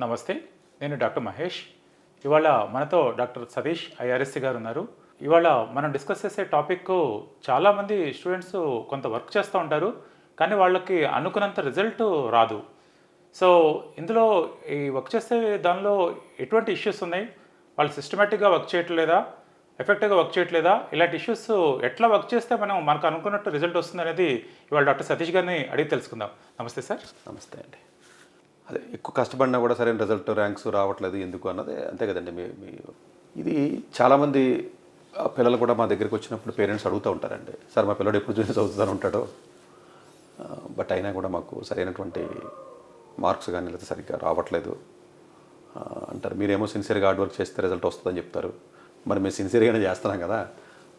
నమస్తే నేను డాక్టర్ మహేష్. ఇవాళ మనతో డాక్టర్ సతీష్ ఐఆర్ఎస్సి గారు ఉన్నారు. ఇవాళ మనం డిస్కస్ చేసే టాపిక్ చాలామంది స్టూడెంట్స్ కొంత వర్క్ చేస్తూ ఉంటారు కానీ వాళ్ళకి అనుకున్నంత రిజల్ట్ రాదు. సో ఇందులో ఈ వర్క్ చేసే దానిలో ఎటువంటి ఇష్యూస్ ఉన్నాయి? వాళ్ళు సిస్టమేటిక్గా వర్క్ చేయట్లేదా? ఎఫెక్టివ్గా వర్క్ చేయట్లేదా? ఇలాంటి ఇష్యూస్ ఎట్లా వర్క్ చేస్తే మనం మనకు అనుకున్నట్టు రిజల్ట్ వస్తుంది అనేది ఇవాళ డాక్టర్ సతీష్ గారిని అడిగి తెలుసుకుందాం. నమస్తే సార్. నమస్తే అండి. అదే ఎక్కువ కష్టపడినా కూడా సరైన రిజల్ట్ ర్యాంక్స్ రావట్లేదు ఎందుకు అన్నది అంతే కదండి. మీ మీ ఇది చాలామంది పిల్లలు కూడా మా దగ్గరికి వచ్చినప్పుడు పేరెంట్స్ అడుగుతూ ఉంటారండి. సార్ మా పిల్లడు ఎప్పుడు చూసి చదువుతాను? ఉంటాడో బట్ అయినా కూడా మాకు సరైనటువంటి మార్క్స్ కానీ లేకపోతే సరిగ్గా రావట్లేదు. అంటారు. మీరేమో సిన్సియర్గా హార్డ్ వర్క్ చేస్తే రిజల్ట్ వస్తుందని చెప్తారు. మరి మేము సిన్సియర్గానే చేస్తున్నాం కదా.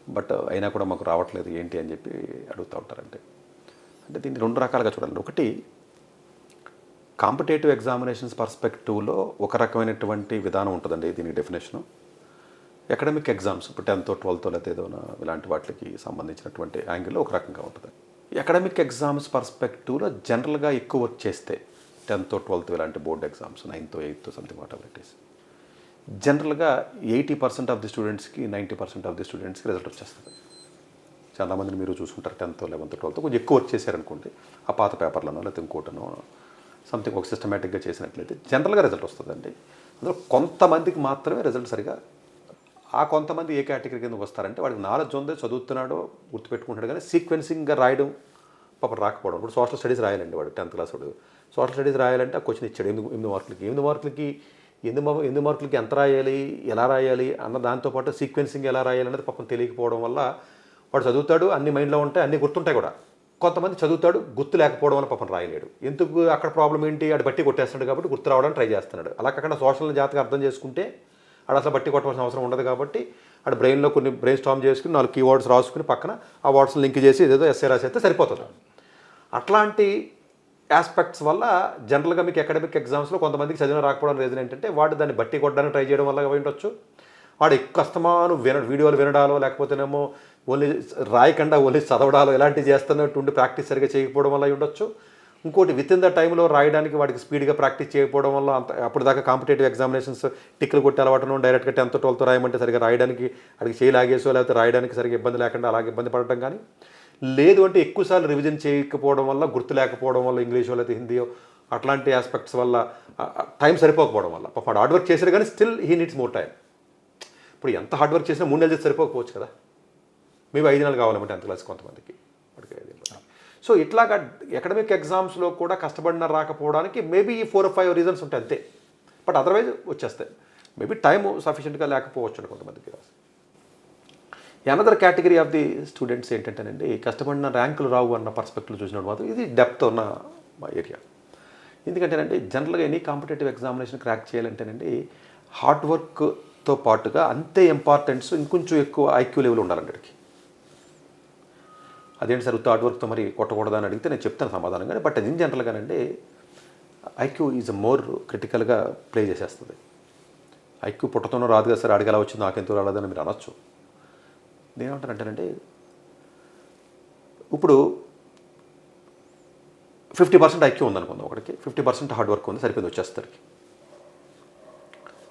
బట్ అయినా కూడా మాకు రావట్లేదు ఏంటి? అని చెప్పి అడుగుతూ ఉంటారండి. అంటే దీన్ని రెండు రకాలుగా చూడాలి ఒకటి కాంపిటేటివ్ ఎగ్జామినేషన్స్ పర్స్పెక్టివ్లో ఒక రకమైనటువంటి విధానం ఉంటుందండి దీనికి డెఫినేషను. అకాడమిక్ ఎగ్జామ్స్ ఇప్పుడు టెన్త్ ట్వెల్త్ లేకపోతే ఏదైనా ఇలాంటి వాటికి సంబంధించినటువంటి యాంగిల్లో ఒక రకంగా ఉంటుంది. అకాడమిక్ ఎగ్జామ్స్ పర్స్పెక్టివ్లో జనరల్గా ఎక్కువ వర్క్ చేస్తే టెన్త్ ట్వెల్త్ ఇలాంటి board exams ninth eighth something whatever it is జనరల్గా ఎయిటీ పర్సెంట్ ఆఫ్ ది స్టూడెంట్స్కి నైంటీ పర్సెంట్ ఆఫ్ ది స్టూడెంట్స్కి రిజల్ట్ వచ్చేస్తుంది. చాలామందిని మీరు చూసుకుంటారు టెన్త్ లెవెన్త్ ట్వెల్త్ కొంచెం ఎక్కువ వర్క్ చేశారనుకోండి ఆ పాత పేపర్లను లేకపోతే ఇంకోటనో సంథింగ్ ఒక సిస్టమేటిక్గా చేసినట్లయితే జనరల్గా రిజల్ట్ వస్తుందండి. అందులో కొంతమందికి మాత్రమే రిజల్ట్ సరిగా ఆ కొంతమంది ఏ కేటగిరీ కింద వస్తారంటే వాడికి నాలెడ్జ్ ఉందే చదువుతున్నాడో గుర్తుపెట్టుకుంటాడు కానీ సీక్వెన్సింగ్గా రాయడం పాప రాకపోవడం. ఇప్పుడు సోషల్ స్టడీస్ రాయాలండి వాడు టెన్త్ క్లాస్ వాడు. సోషల్ స్టడీస్ రాయాలంటే ఆ క్వశ్చన్ ఇచ్చాడు ఎనిమిది ఎనిమిది మార్కులకి ఎనిమిది మార్కులకి ఎనిమిది మా- ఎనిమిది మార్కులకి ఎంత రాయాలి ఎలా రాయాలి అన్న దాంతోపాటు సీక్వెన్సింగ్ ఎలా రాయాలి అనేది పాపం తెలియకపోవడం వల్ల వాడు చదువుతాడు అన్ని మైండ్లో ఉంటాయి అన్ని గుర్తుంటాయి కూడా. కొంతమంది చదువుతాడు గుర్తు లేకపోవడం వల్ల పాపం రాయలేడు. ఎందుకు అక్కడ ప్రాబ్లం ఏంటి? ఆడు బట్టి కొట్టేస్తున్నాడు కాబట్టి గుర్తు రావడానికి ట్రై చేస్తున్నాడు. అలా కాకుండా సోషల్ జాతకం అర్థం చేసుకుంటే ఆడ అసలు బట్టి కొట్టవలసిన అవసరం ఉండదు కాబట్టి ఆడు బ్రెయిన్లో కొన్ని బ్రెయిన్ స్టామ్ చేసుకుని నాలుగు కీవర్డ్స్ రాసుకుని పక్కన ఆ వర్డ్స్ లింక్ చేసి ఏదేదో ఎస్ఏ రాసేస్తే సరిపోతుంది. అట్లాంటి ఆస్పెక్ట్స్ వల్ల జనరల్గా మీకు అకాడమిక్ ఎగ్జామ్స్లో కొంతమందికి చదివిన రాకపోవడం రీజన్ ఏంటంటే వాడు దాన్ని బట్టి కొట్టడానికి ట్రై చేయడం వల్ల ఉండొచ్చు. వాడు ఎక్కువ కష్టమాను విన వీడియోలు వినడాలో లేకపోతేనేమో ఓన్లీ రాయకుండా ఓన్లీ చదవడాలు ఇలాంటివి చేస్తున్నట్టుండి ప్రాక్టీస్ సరిగా చేయకపోవడం వల్ల ఉండొచ్చు. ఇంకోటి విత్ ఇన్ ద టైంలో రాయడానికి వాడికి స్పీడ్గా ప్రాక్టీస్ చేయకపోవడం వల్ల అంత అప్పుడు దాకా కాంపిటేటివ్ ఎగ్జామినేషన్స్ టిక్కులు కొట్టి అలవాటును డైరెక్ట్గా టెన్త్ ట్వెల్త్ రాయమంటే సరిగా రాయడానికి వాడికి చేయలాగేసో లేకపోతే రాయడానికి సరిగా ఇబ్బంది లేకుండా అలాగే ఇబ్బంది పడటం కానీ లేదు అంటే ఎక్కువసార్లు రివిజన్ చేయకపోవడం వల్ల గుర్తు లేకపోవడం వల్ల ఇంగ్లీషో లేకపోతే హిందీయో అట్లాంటి ఆస్పెక్ట్స్ వల్ల టైం సరిపోకపోవడం వల్ల. పాపం హార్డ్ వర్క్ చేశారు కానీ still he needs more time ఇప్పుడు ఎంత హార్డ్ వర్క్ చేసినా మూడు నెలలు చేసి సరిపోకపోవచ్చు కదా. మేము ఐదు నెలలు కావాలంటే టెన్త్ క్లాస్ కొంతమందికి. సో ఇట్లాగా అకాడమిక్ ఎగ్జామ్స్లో కూడా కష్టపడిన రాకపోవడానికి మేబీ ఈ ఫోర్ ఫైవ్ రీజన్స్ ఉంటాయి అంతే. బట్ అదర్వైజ్ వచ్చేస్తాయి. మేబీ టైం సఫిషియెంట్గా లేకపోవచ్చు కొంతమందికి another category of the students ఏంటంటేనండి కష్టపడిన ర్యాంకులు రావు అన్న పర్స్పెక్టివ్ చూసినప్పుడు మాత్రం ఇది డెప్త్ ఉన్న మా ఏరియా ఎందుకంటేనండి జనరల్గా ఎనీ కాంపిటేటివ్ ఎగ్జామినేషన్ క్రాక్ చేయాలంటేనండి హార్డ్ వర్క్తో పాటుగా అంతే ఇంపార్టెన్స్ ఇంకొంచెం ఎక్కువ ఐక్యూ లెవెల్ ఉండాలండి అదేంటి సార్ హార్డ్ వర్క్తో మరి కొట్టకూడదు అని అడిగితే నేను చెప్తాను సమాధానం కానీ బట్ ఇన్ జనరల్గానండి ఐక్యూ ఈజ్ మోర్ క్రిటికల్గా ప్లే చేసేస్తుంది. ఐక్యూ పుట్టతోనో రాదు కదా సార్ అడిగి ఎలా వచ్చింది నాకెందుకు రాలేదని మీరు అనొచ్చు. నేనేమంటానంటేనండి ఇప్పుడు ఫిఫ్టీ పర్సెంట్ ఐక్యూ ఉందనుకుందాం ఒకటికి ఫిఫ్టీ పర్సెంట్ హార్డ్ వర్క్ ఉంది సరిపోయింది వచ్చేస్తాడికి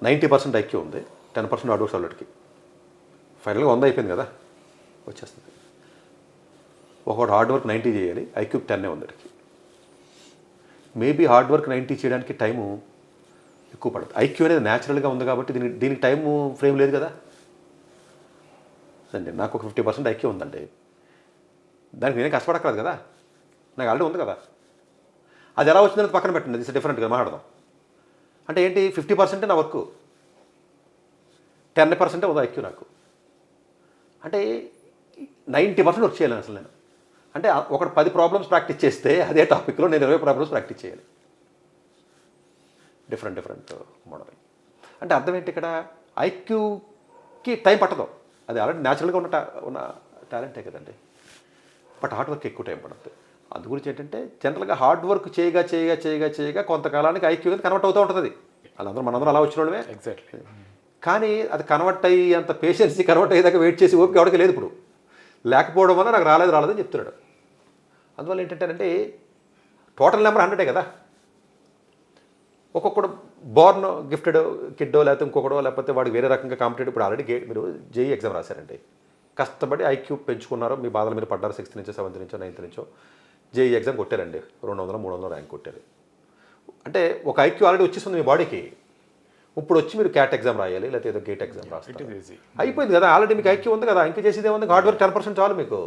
నైంటీ పర్సెంట్ ఐక్యూ ఉంది టెన్ పర్సెంట్ హార్డ్ వర్క్ ఆల్రెడీకి ఫైనల్గా వంద అయిపోయింది కదా వచ్చేస్తుంది. ఒకటి హార్డ్ వర్క్ నైంటీ చేయాలి. ఐక్యూ టెన్నే ఉంది మేబీ హార్డ్ వర్క్ నైంటీ చేయడానికి టైము ఎక్కువ పడదు. ఐక్యూ అనేది న్యాచురల్గా ఉంది కాబట్టి దీనికి దీనికి టైము ఫ్రేమ్ లేదు కదా? అండి నాకు ఒక ఫిఫ్టీ పర్సెంట్ ఐక్యూ ఉందండి. దానికి నేనే కష్టపడక్కర్లేదు కదా? నాకు ఆల్రెడీ ఉంది కదా? అది ఎలా వచ్చిందని పక్కన పెట్టండి. ఇది డిఫరెంట్గా మాట్లాడదాం. అంటే ఏంటి? ఫిఫ్టీ పర్సెంటే నా వర్క్ టెన్ పర్సెంటే ఉంది ఐక్యూ నాకు. అంటే నైంటీ పర్సెంట్ వర్క్ చేయాలి అసలు నేను. అంటే ఒకటి పది ప్రాబ్లమ్స్ ప్రాక్టీస్ చేస్తే అదే టాపిక్లో నేను ఇరవై ప్రాబ్లమ్స్ ప్రాక్టీస్ చేయాలి. డిఫరెంట్ డిఫరెంట్ మోడల్ అంటే అర్థం ఏంటి ఇక్కడ? ఐక్యూకి టైం పట్టదు. అది ఆల్రెడీ న్యాచురల్గా ఉన్న ఉన్న టాలెంటే కదండి. బట్ హార్డ్ వర్క్ ఎక్కువ టైం పడుతుంది అందు గురించి ఏంటంటే జనరల్గా హార్డ్ వర్క్ చేయగా చేయగా చేయగా చేయగా కొంతకాలానికి ఐక్యూ అనేది కన్వర్ట్ అవుతూ ఉంటుంది. వాళ్ళందరూ మనందరం అలా వచ్చిన వాళ్ళమే. ఎగ్జాక్ట్లీ కానీ అది కన్వర్ట్ అయ్యి అంత పేషెన్సీ కన్వర్ట్ అయ్యేదాకా వెయిట్ చేసి ఓపిక ఎవరికి లేదు ఇప్పుడు. లేకపోవడం వల్ల నాకు రాలేదు రాలేదని చెప్తున్నాడు. అందువల్ల ఏంటంటేనంటే టోటల్ నెంబర్ హండ్రెడే కదా? ఒక్కొక్కడు బోర్న్ గిఫ్టెడ్ కిడ్డో లేకపోతే ఇంకొకడో లేకపోతే వాడికి వేరే రకంగా కాంపిటేటివ్ ఇప్పుడు ఆల్రెడీ గేట్ మీరు జేఈ ఎగ్జామ్ రాశారండి. కష్టపడి ఐక్యూ పెంచుకున్నారు మీ బాధల మీద పడ్డారు సిక్స్త్ నుంచో సెవెంత్ నుంచో నైన్త్ నుంచో జేఈ ఎగ్జామ్ కొట్టారండి. రెండు వందలు మూడు వందలు ర్యాంక్ కొట్టారు. అంటే ఒక ఐక్యూ ఆల్రెడీ వచ్చేస్తుంది మీ బాడీకి ఇప్పుడు వచ్చి మీరు క్యాట్ ఎగ్జామ్ రాయాలి లేకపోతే ఏదో గేట్ ఎగ్జామ్ రాస్తారు. అయిపోయింది కదా ఆల్రెడీ మీకు ఐక్యూ ఉంది కదా ఇంకా చేసేది ఏముంది? హార్డ్ వర్క్ టెన్ పర్సెంట్ చాలు మీకు.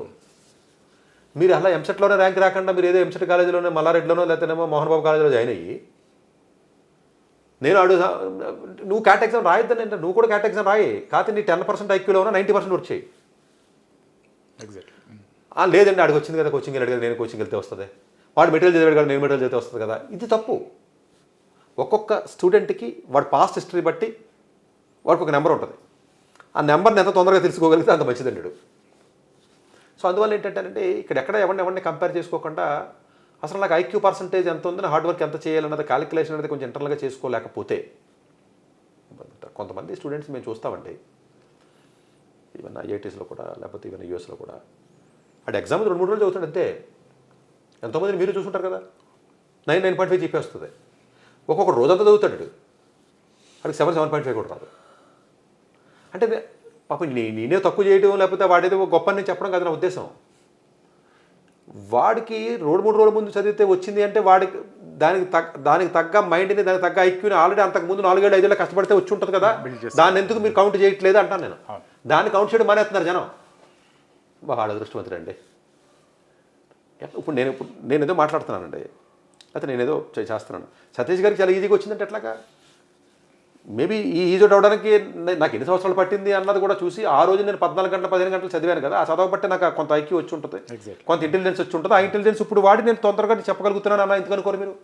మీరు అలా ఎంసెట్లోనే ర్యాంక్ రాకుండా మీరు ఏదో ఎంసెట్ కాలేజీలోనే మల్లారెడ్డిలోనో లేకపోతేనేమో మోహన్ బాబు కాలేజీలో జాయిన్ అయ్యి నేను అడు నువ్వు క్యాట్ ఎగ్జామ్ రాయొద్దని అంటే నువ్వు కూడా క్యాట్ ఎగ్జామ్ రాయి. కాకపోతే నీ టెన్ పర్సెంట్ ఐక్యూలో ఉన్న నైంటీ పర్సెంట్ వచ్చాయి లేదండి ఆడికి వచ్చింది కదా కోచింగ్ వెళ్ళాడు కదా నేను కోచింగ్ వెళ్తే వస్తుంది. వాడు మెటీరియల్ చదివాడు కదా నేను మెటీరియల్ చదివితే వస్తుంది కదా. ఇది తప్పు. ఒక్కొక్క స్టూడెంట్కి వాడు పాస్ట్ హిస్టరీ బట్టి వాడికి ఒక నెంబర్ ఉంటుంది. ఆ నెంబర్ని ఎంత తొందరగా తెలుసుకోగలిగితే అంత మంచిదండి. సో అందువల్ల ఏంటంటే ఇక్కడ ఎక్కడ ఎవరిని ఎవరిని కంపేర్ చేసుకోకుండా అసలు నాకు ఐక్యూ పర్సంటేజ్ ఎంత ఉందని హార్డ్ వర్క్ ఎంత చేయాలన్నది క్యాలిక్యులేషన్ అనేది కొంచెం ఇంటర్నల్గా చేసుకోలేకపోతే. కొంతమంది స్టూడెంట్స్ మేము చూస్తామండి. ఈవెన్ ఐఐటీస్లో కూడా లేకపోతే ఈవెన్ యూఎస్లో కూడా. అటు ఎగ్జామ్ రెండు మూడు రోజులు చదువుతాడు అంతే. ఎంతోమందిని మీరు చూసుంటారు కదా. Nine nine point five GP వస్తుంది. ఒక్కొక్క రోజంతా చదువుతాడు వాడు. సెవెన్ సెవెన్ పాయింట్ ఫైవ్ కూడా రాదు. అంటే పాపం నీ నేనే తక్కువ చేయడం లేకపోతే వాడేదో గొప్ప నేను చెప్పడం కాదు నా ఉద్దేశం. వాడికి రెండు మూడు రోజుల ముందు చదివితే వచ్చింది అంటే వాడికి దానికి తగ్గ దానికి తగ్గ మైండ్ని దానికి తగ్గ ఐక్యూని ఆల్రెడీ అంతకు ముందు నాలుగేళ్ళు ఐదేళ్ళు కష్టపడితే వచ్చి ఉంటుంది కదా. దాన్ని ఎందుకు మీరు కౌంట్ చేయట్లేదు అంటాను నేను. దాన్ని కౌంట్ చేయడం మానేస్తున్నారు జనం. వాడు అదృష్టవంతుడండి ఇప్పుడు నేను ఇప్పుడు నేను ఏదో మాట్లాడుతున్నానండి. అయితే నేను ఏదో చే- చేస్తున్నాను. సతీష్ గారికి చాలా ఈజీగా వచ్చిందంటే ఎట్లాగా? మేబీ ఈ ఈజీ అవడానికి నాకు ఎన్ని సంవత్సరాలు పట్టింది అన్నది కూడా చూసి ఆ రోజు నేను పద్నాలుగు గంటల పదిహేను గంటలు చదివాను కదా. ఆ చదవబట్టే నాకు ఆ కొంత ఐక్యూ వచ్చి ఉంటుంది. కొంత ఇంటెలిజెన్స్ వచ్చి ఉంటుంది. ఆ ఇంటెలిజెన్స్ ఇప్పుడు వాడి నేను తొందరగా చెప్పగలుగుతున్నాను అన్న ఎందుకు అనుకోరు మీరు?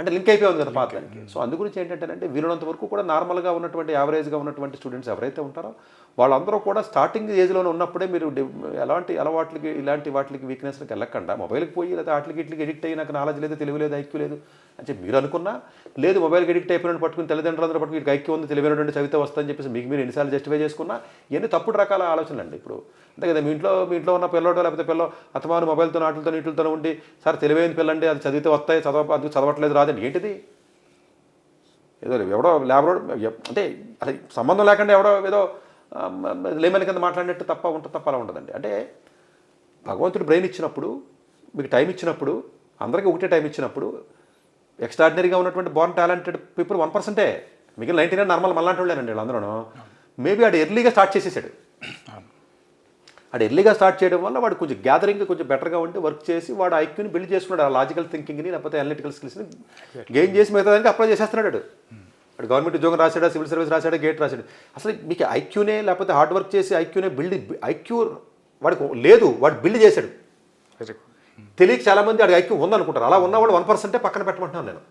అంటే లింక్ అయిపోయింది కదా పాత్రకి. సో అందు గురించి ఏంటంటే వీలున్నంత వరకు కూడా నార్మల్గా ఉన్నటువంటి యావరేజ్గా ఉన్నటువంటి స్టూడెంట్స్ ఎవరైతే ఉంటారో వాళ్ళందరూ కూడా స్టార్టింగ్ ఏజ్లోనే ఉన్నప్పుడే మీరు ఎలాంటి అలవాట్లకి ఇలాంటి వాటికి వీక్నెస్లకు వెళ్ళకుండా. మొబైల్కి పోయి లేదా వాటికి ఇట్లకి ఎడిక్ట్ అయ్యి నాకు నాలెడ్జ్ లేదు తెలివి లేదు ఐక్యూ లేదు అంటే మీరు అనుకున్నా లేదు మొబైల్కి ఎడిక్ట్ అయిపోయినట్టు పట్టుకుని తల్లిదండ్రులందరూ పట్టుకుని వీడికి ఐక్యూ ఉంది తెలివైనటువంటి చదివితే వస్తుందని చెప్పేసి మీకు మీరు ఎన్నిసార్లు జస్టిఫై చేసుకున్నా ఎన్ని తప్పుడు రకాల ఆలోచనలు అండి ఇప్పుడు. అంతే కదా మీ ఇంట్లో మీ ఇంట్లో ఉన్న పిల్లడో లేకపోతే పిల్ల అతమాను మొబైల్తో ఆటలతో నీటితో ఉండి సార్ తెలివైన పిల్లండి అది చదివితే వస్తాయి చదవ అది చదవట్లేదు రాదండి. ఏంటిది? ఏదో ఎవడో ల్యాబ్రో అంటే అది సంబంధం లేకుండా ఎవడో ఏదో లేమని కింద మాట్లాడినట్టు తప్ప ఉంటుంది తప్ప అలా ఉండదండి. అంటే భగవంతుడు బ్రెయిన్ ఇచ్చినప్పుడు మీకు టైం ఇచ్చినప్పుడు అందరికీ ఒకటే టైం ఇచ్చినప్పుడు ఎక్స్ట్రాడినరీగా ఉన్నటువంటి బాన్ టాలెంటెడ్ పీపుల్ వన్ పర్సెంటే మిగిలిన నైన్టీ నైన్ నార్మల్ మళ్ళాంటి వాళ్ళేనండి వీళ్ళందరూ మేబీ ఆడు ఎర్లీగా స్టార్ట్ చేసేసాడు. ఆడు ఎర్లీగా స్టార్ట్ చేయడం వల్ల వాడు కొంచెం గ్యాదరింగ్ కొంచెం బెటర్గా ఉండి వర్క్ చేసి వాడు ఐక్యూని బిల్డ్ చేసుకున్నాడు ఆ లాజికల్ థింకింగ్ని లేకపోతే అనలిటికల్ స్కిల్స్ని గెయిన్ చేసి మిగతా దానికి అప్లై చేసేస్తున్నాడు వాడు గవర్నమెంట్ ఉద్యోగం రాశాడా సివిల్ సర్వీస్ రాశాడా గేట్ రాశాడు? అసలు మీకు ఐక్యూనే లేకపోతే హార్డ్ వర్క్ చేసి ఐక్యూనే బిల్డ్ ఐక్యూ వాడికి లేదు వాడు బిల్డ్ చేశాడు. తెలియక చాలామంది వాడికి ఐక్యూ ఉందనుకుంటారు. అలా ఉన్నవాడు వన్ పర్సెంటే పక్కన పెట్టమంటున్నాను నేను.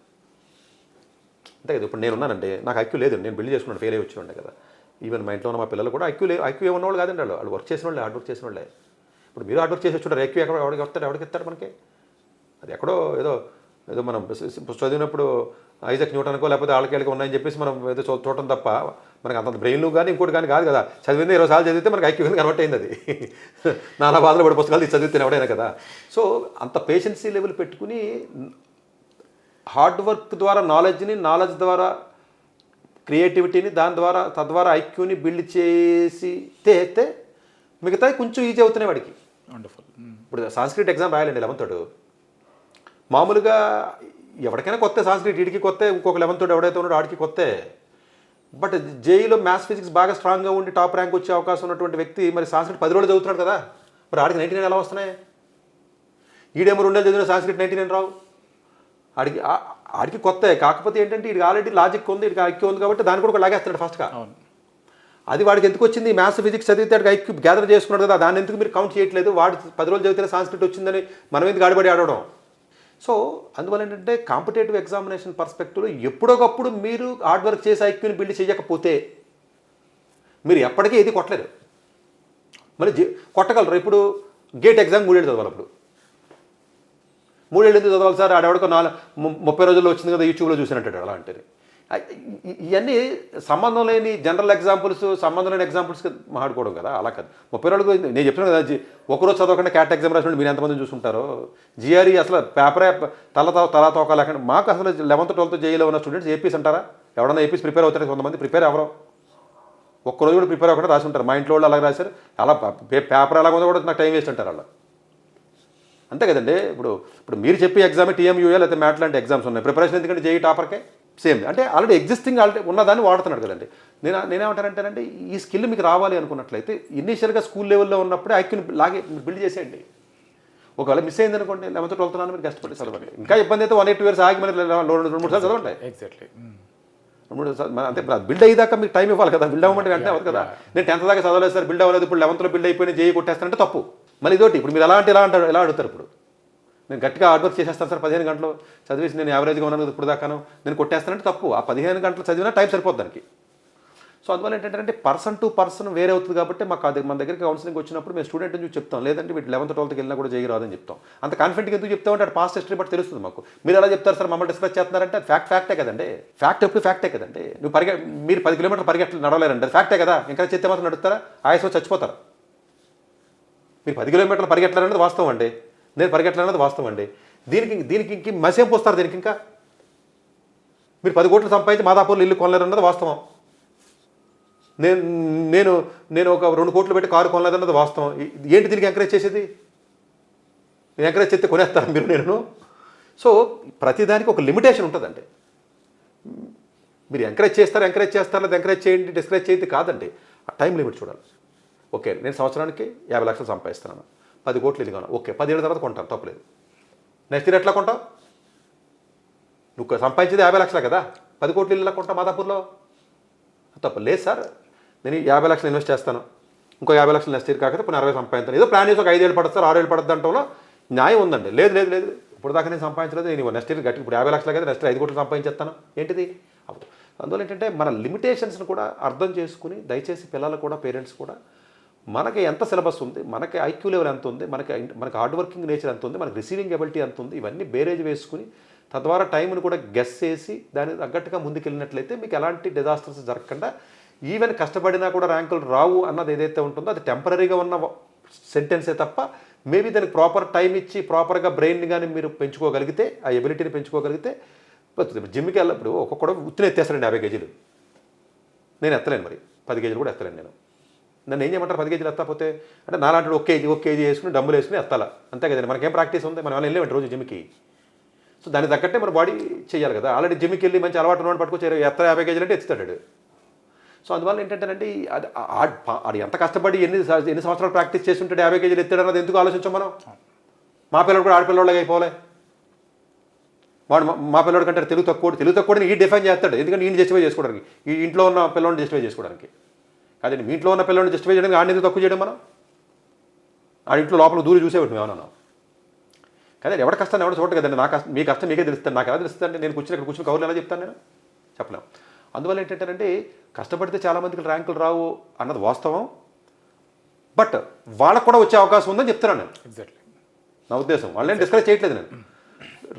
అంతే కదా ఇప్పుడు నేను ఉన్నానండి నాకు ఐక్యూ లేదు నేను బిల్డ్ చేసుకున్నాను ఫెయిల్ అయ్యి వచ్చి ఉండే కదా. ఈవెన్ మా ఇంట్లో ఉన్న మా పిల్లలు కూడా ఐక్యూ లేదు ఐక్యూ ఉన్నవాళ్ళు కాదండి వాళ్ళు. వాళ్ళు వర్క్ చేసిన వాళ్ళే హార్డ్ వర్క్ చేసిన వాళ్ళే ఇప్పుడు మీరు హార్డ్ వర్క్ చేసి వచ్చుంటారు ఐక్యూ ఎక్కడ ఎవరికి వస్తాడు ఎవరికి ఇస్తాడు మనకి? అది ఎక్కడో ఏదో ఏదో మనం చదివినప్పుడు ఐజక్ న్యూటన్కో లేకపోతే వాళ్ళకి వీళ్ళకి ఉన్నాయని చెప్పేసి మనం ఏదో చూడటం తప్ప మనకి అంత బ్రెయిన్లు కానీ ఇంకోటి కానీ కాదు కదా. చదివింది ఇరవై సార్లు చదివితే మనకి ఐక్యూ కన్వర్ట్ అయింది అది నానా బాధలు పడి పుస్తకాలు తీసి చదివితే ఎవడైనా కదా. సో అంత పేషెన్సీ లెవెల్ పెట్టుకుని హార్డ్ వర్క్ ద్వారా నాలెడ్జ్ని నాలెడ్జ్ ద్వారా క్రియేటివిటీని దాని ద్వారా తద్వారా ఐక్యూని బిల్డ్ చేసి తెస్తే మిగతా కొంచెం ఈజీ అవుతున్నాయి వాడికి. వండర్ఫుల్ ఇప్పుడు సాంస్క్రిట్ ఎగ్జామ్ రాయాలండి లెవెన్త్ మామూలుగా ఎవరికైనా కొత్త సాంస్క్రిట్ వీడికి కొత్త ఇంకొక లెవెన్త్ ఎవడైతే ఉన్నాడో ఆడికి కొత్త. బట్ జేఈలో మ్యాథ్స్ ఫిజిక్స్ బాగా స్ట్రాంగ్గా ఉండి టాప్ ర్యాంక్ వచ్చే అవకాశం ఉన్నటువంటి వ్యక్తి మరి సాంస్క్రిట్ పది రోజులు చదువుతున్నాడు కదా మరి ఆడికి నైన్టీ నైన్ ఎలా వస్తున్నాయి? ఈడేమో రెండేళ్ళు చదివిన సాంస్క్రిట్ నైన్టీ నైన్ రావు? ఆడికి ఆడికి కొత్త కాకపోతే ఏంటంటే వీడికి ఆల్రెడీ లాజిక్ ఉంది వీడికి ఐక్యూ ఉంది కాబట్టి దాన్ని కూడా ఒక లాగేస్తున్నాడు ఫస్ట్గా అది వాడికి ఎందుకు వచ్చింది? మ్యాథ్స్ ఫిజిక్స్ చదివితే ఐక్యూ గ్యాదర్ చేసుకున్నాడు కదా దాన్ని ఎందుకు మీరు కౌంట్ చేయట్లేదు? వాడు పది రోజులు చదివితే సాంస్క్రిట్ వచ్చిందని మనం ఎందుకు ఆడబడి ఆడడం సో అందువల్ల ఏంటంటే కాంపిటేటివ్ ఎగ్జామినేషన్ పర్స్పెక్టివ్లో ఎప్పుడొకప్పుడు మీరు హార్డ్ వర్క్ చేసి ఐక్యూని బిల్డ్ చేయకపోతే మీరు ఎప్పటికీ ఏది కొట్టలేరు. మరి జే- కొట్టగలరు. ఇప్పుడు గేట్ ఎగ్జామ్ మూడేళ్ళు చదవాలి అప్పుడు మూడేళ్ళు ఎందుకు చదవాలి సార్? ఆడెవడికో నాలుగు ముప్పై రోజుల్లో వచ్చింది కదా యూట్యూబ్లో చూసినట్టు అలా అంటే ఇవన్నీ సంబంధం లేని జనరల్ ఎగ్జాంపుల్స్ సంబంధం లేని ఎగ్జాంపుల్స్ మాట్లాడుకోవడం కదా అలా కాదు. ముప్పై రోజులు నేను చెప్తున్నాను కదా ఒకరోజు చదవకుండా క్యాట్ ఎగ్జామ్ రాసినప్పుడు మీరు ఎంతమంది చూసుంటారో? జిఆర్ఈ అసలు పేపరే తల తల తోక లేకుండా మాకు అసలు లెవెన్త్ ట్వెల్త్ జేఈలో ఉన్న స్టూడెంట్స్ ఏపీస్ అంటారా? ఎవడన్నా ఏపీస్ ప్రిపేర్ అవుతారు కొంతమంది? ప్రిపేర్ అవ్వరు ఒక్కరోజు కూడా ప్రిపేర్ అవ్వకుండా రాసి ఉంటారు. మా ఇంట్లో వాళ్ళు అలాగే రాశారు. అలా పేపర్ ఎలా ఉందో కూడా నాకు టైం వేస్ట్ అంటారు అలా అంతే కదండి. ఇప్పుడు ఇప్పుడు మీరు చెప్పే ఎగ్జామ్ టీఎంయూఏ లేకపోతే మ్యాట్ లాంటి ఎగ్జామ్స్ ఉన్నాయి. ప్రిపరేషన్ ఎందుకంటే జేఈ టాపర్కే? సేమ్. అంటే ఆల్రెడీ ఎగ్జిస్టింగ్ ఆల్రెడీ ఉన్నదాన్ని వాడుతున్నాడు కదండి. నేను నేనేమంటానంటేనంటే ఈ స్కిల్ మీకు రావాలి అనుకున్నట్లయితే ఇనీషియల్గా స్కూల్ లెవెల్లో ఉన్నప్పుడే ఐక్యూని లాగే బిల్డ్ చేసేయండి. ఒకవేళ మిస్ అయింది అనుకోండి లెవెన్త్ ట్వెల్త్ నాన్న మీరు కష్టపడి చదవండి. ఇంకా ఇబ్బంది అయితే వన్ ఎయిట్ ఇయర్స్ ఆగి మరి రెండు మూడు సార్లు చదవండి. ఎగ్జాక్ట్లీ రెండు మూడు సార్లు అంటే బిల్డ్ అయ్యేదాకా మీకు టైం ఇవ్వాలి కదా. బిల్డ్ అవ్వమంటే వెంటనే అవ్వదు కదా. నేను టెన్త్ దాకా చదవలేదు సార్ బిల్డ్ అవ్వలేదు ఇప్పుడు లెవెన్త్లో బిల్డ్ అయిపోయిన జేఈ కొట్టేస్తానంటే తప్పు. మళ్ళీ ఇదోటి ఇప్పుడు మీరు ఎలా అంటే ఎలా అంటారు ఎలా అడుగుతారు ఇప్పుడు? నేను గట్టిగా హార్డ్ వర్క్ చేసేస్తాను సార్ పదిహేను గంటలు చదివేసి నేను యావరేజ్గా ఉన్నాను కదా ఇప్పుడు దాకాను. నేను కొట్టేస్తానంటే తప్పు. ఆ పదిహేను గంటలు చదివినా టైం సరిపోద్ది దానికి. సో అందువల్ల ఏంటంటే పర్సన్ టు పర్సన్ వేరే అవుతుంది కాబట్టి మాకు అది మన దగ్గరికి కౌన్సిలింగ్ వచ్చినప్పుడు మేము స్టూడెంట్ చూసి చెప్తాం. లేదంటే వీటి లెవెన్త్ ట్వెల్త్కి వెళ్ళినా కూడా చేయరాదని చెప్తాం. అంత కాన్ఫిడెంట్గా ఎందుకు చెప్తాం అంటే పాస్ట్ హిస్టరీ బట్టి తెలుస్తుంది మాకు. మీరు ఎలా చెప్తారు సార్ మమ్మల్ని డిస్కస్ చేస్తున్నారంటే అది ఫ్యాక్ట్ ఫ్యాక్టే కదండి. ఫ్యాక్ట్ ఎప్పుడు ఫ్యాక్టే కదండి. నువ్వు పరిగె మీరు పది కిలోమీటర్లు పరిగెట్ల నడవలేరండి. అది ఫ్యాక్టే కదా. ఇంకా చెప్తే మాత్రం నడుస్తారా? ఆయాసం చచ్చిపోతారు? మీరు పది కిలోమీటర్లు పరిగెట్టాలనేది వాస్తవం అండి. నేను పరిగెట్లన్నది వాస్తవం అండి. దీనికి దీనికి ఇంక మసేం పోస్తారు దీనికి ఇంకా? మీరు పది కోట్లు సంపాదించి మాదాపూర్లో ఇల్లు కొనలేరన్నది వాస్తవం. నేను నేను నేను ఒక రెండు కోట్లు పెట్టి కారు కొనలేదన్నది వాస్తవం. ఏంటి దీనికి ఎంకరేజ్ చేసేది? నేను ఎంకరేజ్ చేస్తే కొనేస్తాను మీరు నేను సో ప్రతిదానికి ఒక లిమిటేషన్ ఉంటుందండి. మీరు ఎంకరేజ్ చేస్తారు ఎంకరేజ్ చేస్తారు లేదా ఎంకరేజ్ చేయండి డిస్కరేజ్ చేయండి కాదండి. ఆ టైం లిమిట్ చూడాలి. ఓకే నేను సంవత్సరానికి యాభై లక్షలు సంపాదిస్తున్నాను. పది కోట్లు ఇల్లు ఓకే పదిహేడు తర్వాత కొంటాను తప్పలేదు. నెక్స్ట్ ఇయర్ ఎట్లా కొంటావు? నువ్వు సంపాదించేది యాభై లక్షలే కదా? పది కోట్లు ఇల్లు ఎలా కొంటావు మాదాపూర్లో? తప్ప లేదు సార్. నేను యాభై లక్షలు ఇన్వెస్ట్ చేస్తాను. ఇంకో యాభై లక్షలు నెక్స్ట్ ఇయర్ కాకపోతే అరవై సంపాదించాను ఏదో ప్లాన్ చేసి ఒక ఐదేళ్ళు పడుతుంది సార్ ఆరేళ్ళు పడుతుంది అంటంలో న్యాయం ఉందండి. లేదు లేదు లేదు. ఇప్పుడు దాకా నేను సంపాదించలేదు. నేను నెక్స్ట్ ఇయర్ గట్టి ఇప్పుడు యాభై లక్షలు కదా నెక్స్ట్ ఐదు కోట్లు సంపాదించేస్తాను. ఏంటిది? అందువల్ల ఏంటంటే మన లిమిటేషన్స్ని కూడా అర్థం చేసుకుని దయచేసి పిల్లలు కూడా పేరెంట్స్ కూడా మనకి ఎంత సిలబస్ ఉంది మనకి ఐక్యూ లెవెల్ ఎంత ఉంది మనకి మనకి హార్డ్ వర్కింగ్ నేచర్ ఎంత ఉంది మనకి రిసీవింగ్ ఎబిలిటీ ఎంత ఉంది ఇవన్నీ బేరేజ్ వేసుకుని తద్వారా టైంను కూడా గెస్ చేసి దాని తగ్గట్టుగా ముందుకెళ్ళినట్లయితే మీకు ఎలాంటి డిజాస్టర్స్ జరగకుండా ఈవెన్ కష్టపడినా కూడా ర్యాంకులు రావు అన్నది ఏదైతే ఉంటుందో అది టెంపరీగా ఉన్న సెంటెన్సే తప్ప మేబీ దానికి ప్రాపర్ టైం ఇచ్చి ప్రాపర్గా బ్రెయిన్ కానీ మీరు పెంచుకోగలిగితే ఆ ఎబిలిటీని పెంచుకోగలిగితే జిమ్కి వెళ్ళినప్పుడు ఒక్కొక్కడు ఉత్తిన ఎత్తేస్తారండి యాభై కేజీలు. నేను ఎత్తలేను మరి పది కేజీలు కూడా ఎత్తలేను నేను. నన్ను ఏం చేయమంటారు? పది కేజీలు ఎత్తకపోతే అంటే నాలాంటి ఒక కేజీ ఒక కేజీ వేసుకుని డబ్బులు వేసుకుని ఎత్తాల అంతే కదండి. మనకేం ప్రాక్టీస్ ఉంది? మనం వెళ్ళేమంటే రోజు జిమ్కి. సో దానికి తగ్గట్టే మన బాడీ చేయాలి కదా. ఆల్రెడీ జిమ్కి వెళ్ళి మంచి అలవాటు ఉన్నవాడు పట్టుకొచ్చి ఎత్త యాభై కేజీలు అంటే ఎత్తుతాడు సో అందువల్ల ఏంటంటే అది ఆడు ఎంత కష్టపడి ఎన్ని ఎన్ని సంవత్సరాలు ప్రాక్టీస్ చేసి ఉంటాడు యాభై కేజీలు ఎత్తాడు అన్నది ఎందుకు ఆలోచించాం మనం? మా పిల్లడు కూడా ఆడపిల్లలాగా అయిపోలే వాడు మా- మా పిల్లడి కంటే తెలుగు తక్కువ తెలుగు తక్కువ ఈ డిఫైన్ చేస్తాడు. ఎందుకంటే ఈయన జస్టిఫై చేసుకోవడానికి. ఈ ఇంట్లో ఉన్న పిల్లల్ని జస్టిఫై చేసుకోవడానికి. కాదండి మీ ఇంట్లో ఉన్న పిల్లల్ని జస్టిఫై చేయడానికి ఆడిని ఎందుకు తక్కువ చేయడం మనం? ఆ ఇంట్లో లోపల దూరి చూసేవాడు మేము ఏమన్నా? కానీ ఎవరి కష్టాన్ని ఎవరు చూడదు కదండి. నా కష్టం మీ కష్టం మీకే తెలుస్తుంది. నాకు ఎలా తెలుస్తుంది అంటే నేను కూర్చుని ఇక్కడ కూర్చుని కవర్లు ఎలా చెప్తాను నేను? చెప్పలేం. అందువల్ల ఏంటంటే కష్టపడితే చాలామందికి ర్యాంకులు రావు అన్నది వాస్తవం. బట్ వాళ్ళకు కూడా వచ్చే అవకాశం ఉందని చెప్తున్నాను నేను. ఎగ్జాక్ట్లీ నా ఉద్దేశం. వాళ్ళని డిస్కస్ చేయట్లేదు నేను.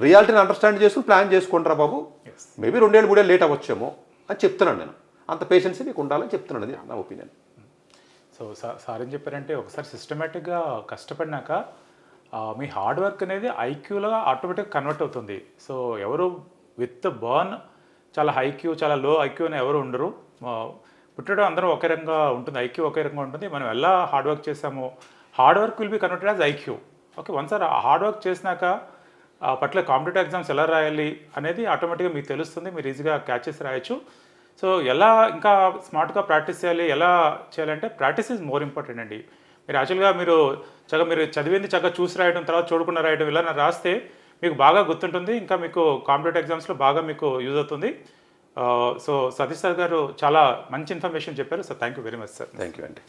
రియాలిటీని అండర్స్టాండ్ చేసుకుని ప్లాన్ చేసుకుంటారా బాబు. మేబీ రెండేళ్ళు మూడేళ్ళు లేట్ అవ్వచ్చేమో అని చెప్తున్నాను నేను. అంత పేషెన్సీ మీకు ఉండాలని చెప్తున్నాను అది నా ఒపీనియన్ సో సార్ సార్ ఏం చెప్పారంటే ఒకసారి సిస్టమేటిక్గా కష్టపడినాక మీ హార్డ్ వర్క్ అనేది ఐక్యూలో ఆటోమేటిక్గా కన్వర్ట్ అవుతుంది. సో ఎవరు విత్ బర్న్ చాలా హైక్యూ చాలా లో ఐక్యూ అని ఎవరు ఉండరు. పుట్టడం అందరూ ఒకే రకంగా ఉంటుంది ఐక్యూ ఒకే రకంగా ఉంటుంది. మనం ఎలా హార్డ్ వర్క్ చేసామో hard work will be converted as IQ okay once sir hard work చేసినాక పట్ల కాంపిటేటివ్ ఎగ్జామ్స్ ఎలా రాయాలి అనేది ఆటోమేటిక్గా మీకు తెలుస్తుంది. మీరు ఈజీగా క్యాచెస్ రాయొచ్చు. సో ఎలా ఇంకా స్మార్ట్గా ప్రాక్టీస్ చేయాలి ఎలా చేయాలంటే ప్రాక్టీస్ ఈజ్ మోర్ ఇంపార్టెంట్ అండి. మీరు యాక్చువల్గా మీరు చక్కగా మీరు చదివింది చక్కగా చూసి రాయడం తర్వాత చూడకుండా రాయడం ఇలా రాస్తే మీకు బాగా గుర్తుంటుంది ఇంకా మీకు కాంపిటేటివ్ ఎగ్జామ్స్లో బాగా మీకు యూజ్ అవుతుంది. సో సతీష్ సార్ గారు చాలా మంచి ఇన్ఫర్మేషన్ చెప్పారు so thank you very much sir thank you అండి.